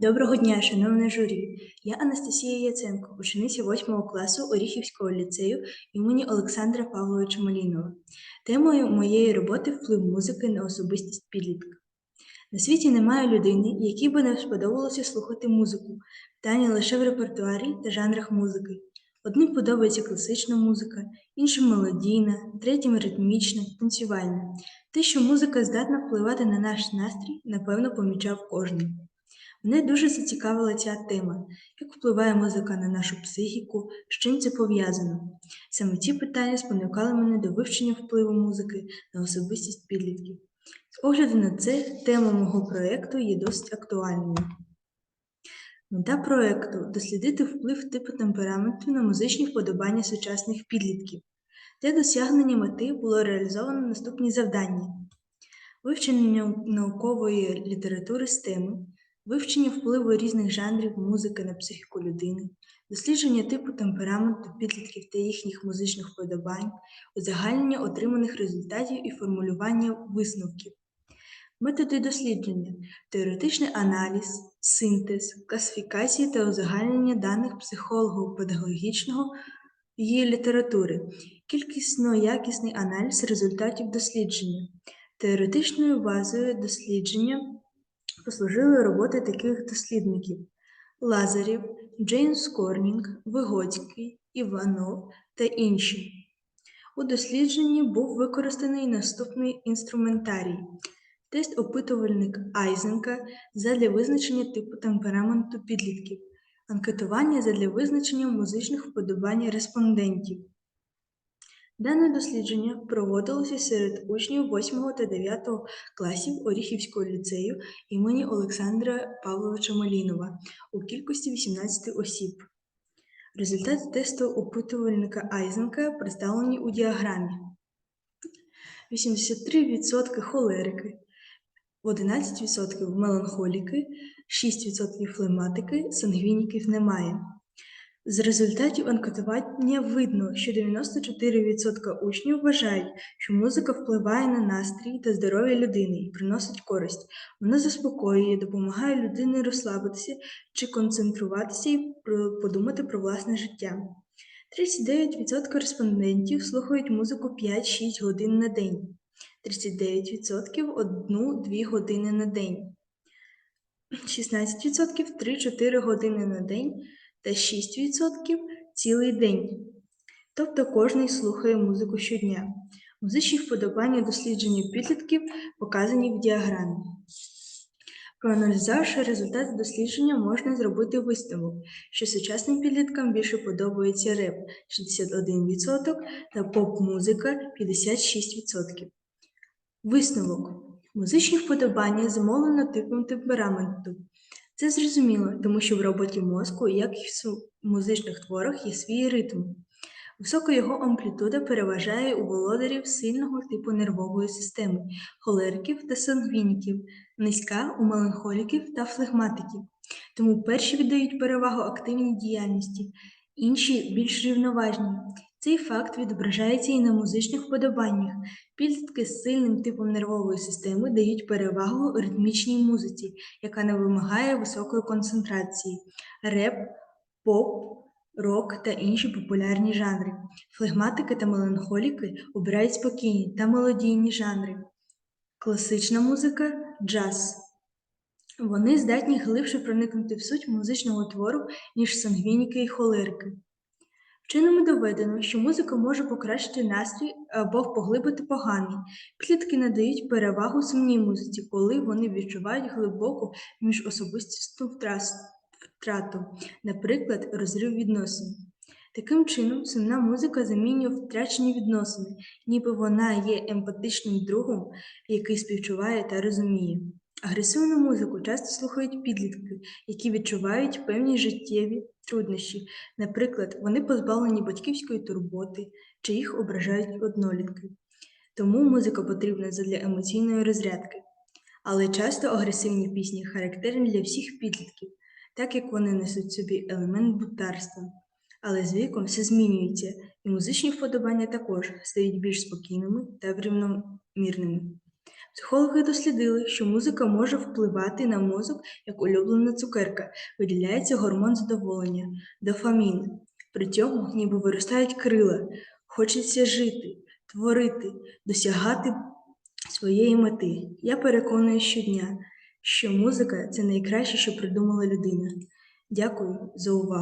Доброго дня, шановне журі. Я Анастасія Яценко, учениця 8 класу Оріхівського ліцею імені Олександра Павловича Малінова. Темою моєї роботи вплив музики на особистість підлітка. На світі немає людини, якій би не сподобалося слухати музику, питання лише в репертуарі та жанрах музики. Одним подобається класична музика, іншим мелодійна, третім ритмічна, танцювальна. Те, що музика здатна впливати на наш настрій, напевно, помічав кожен. Мене дуже зацікавила ця тема, як впливає музика на нашу психіку, з чим це пов'язано. Саме ці питання спонукали мене до вивчення впливу музики на особистість підлітків. З огляду на це, тема мого проєкту є досить актуальною. Мета проєкту дослідити вплив типу темпераменту на музичні вподобання сучасних підлітків. Для досягнення мети було реалізовано наступні завдання: вивчення наукової літератури з теми, вивчення впливу різних жанрів музики на психіку людини, дослідження типу темпераменту підлітків та їхніх музичних вподобань, узагальнення отриманих результатів і формулювання висновків. Методи дослідження, теоретичний аналіз, синтез, класифікація та узагальнення даних психолого-педагогічного її літератури, кількісно-якісний аналіз результатів дослідження, теоретичною базою дослідження послужили роботи таких дослідників: Лазарів, Джеймс Корнінг, Вигоцький, Іванов та інші. У дослідженні був використаний наступний інструментарій. Тест опитувальник Айзенка задля визначення типу темпераменту підлітків, анкетування задля визначення музичних вподобань респондентів. Дане дослідження проводилося серед учнів 8 та 9 класів Оріхівського ліцею імені Олександра Павловича Малінова у кількості 18 осіб. Результати тесту опитувальника Айзенка представлені у діаграмі. 83% холерики, 11% меланхоліки, 6% флематики, сангвініків немає. З результатів анкетування видно, що 94% учнів вважають, що музика впливає на настрій та здоров'я людини і приносить користь. Вона заспокоює, допомагає людині розслабитися чи концентруватися і подумати про власне життя. 39% респондентів слухають музику 5-6 годин на день, 39% 1-2 години на день, 16% 3-4 години на день та 6% цілий день. Тобто кожний слухає музику щодня. Музичні вподобання дослідження підлітків показані в діаграмі. Проаналізувавши результати дослідження, можна зробити висновок, що сучасним підліткам більше подобається реп 61% та поп-музика 56%. Висновок. Музичні вподобання замовлено типом темпераменту. Це зрозуміло, тому що в роботі мозку, як і в музичних творах, є свій ритм. Висока його амплітуда переважає у володарів сильного типу нервової системи, холериків та сангвініків, низька у меланхоліків та флегматиків. Тому перші віддають перевагу активній діяльності, інші більш рівноважні. Цей факт відображається і на музичних вподобаннях. Підлітки з сильним типом нервової системи дають перевагу ритмічній музиці, яка не вимагає високої концентрації, реп, поп, рок та інші популярні жанри. Флегматики та меланхоліки обирають спокійні та мелодійні жанри. Класична музика джаз. Вони здатні глибше проникнути в суть музичного твору, ніж сангвініки і холерики. Вченими доведено, що музика може покращити настрій або поглибити поганий. Підлітки надають перевагу сумній музиці, коли вони відчувають глибоку міжособистісну втрату, наприклад, розрив відносин. Таким чином, сумна музика замінює втрачені відносини, ніби вона є емпатичним другом, який співчуває та розуміє. Агресивну музику часто слухають підлітки, які відчувають певні життєві труднощі, наприклад, вони позбавлені батьківської турботи чи їх ображають однолітки. Тому музика потрібна для емоційної розрядки. Але часто агресивні пісні характерні для всіх підлітків, так як вони несуть собі елемент бутарства. Але з віком все змінюється, і музичні вподобання також стають більш спокійними та рівномірними. Психологи дослідили, що музика може впливати на мозок як улюблена цукерка, виділяється гормон задоволення, дофамін. При цьому ніби виростають крила, хочеться жити, творити, досягати своєї мети. Я переконую щодня, що музика це найкраще, що придумала людина. Дякую за увагу.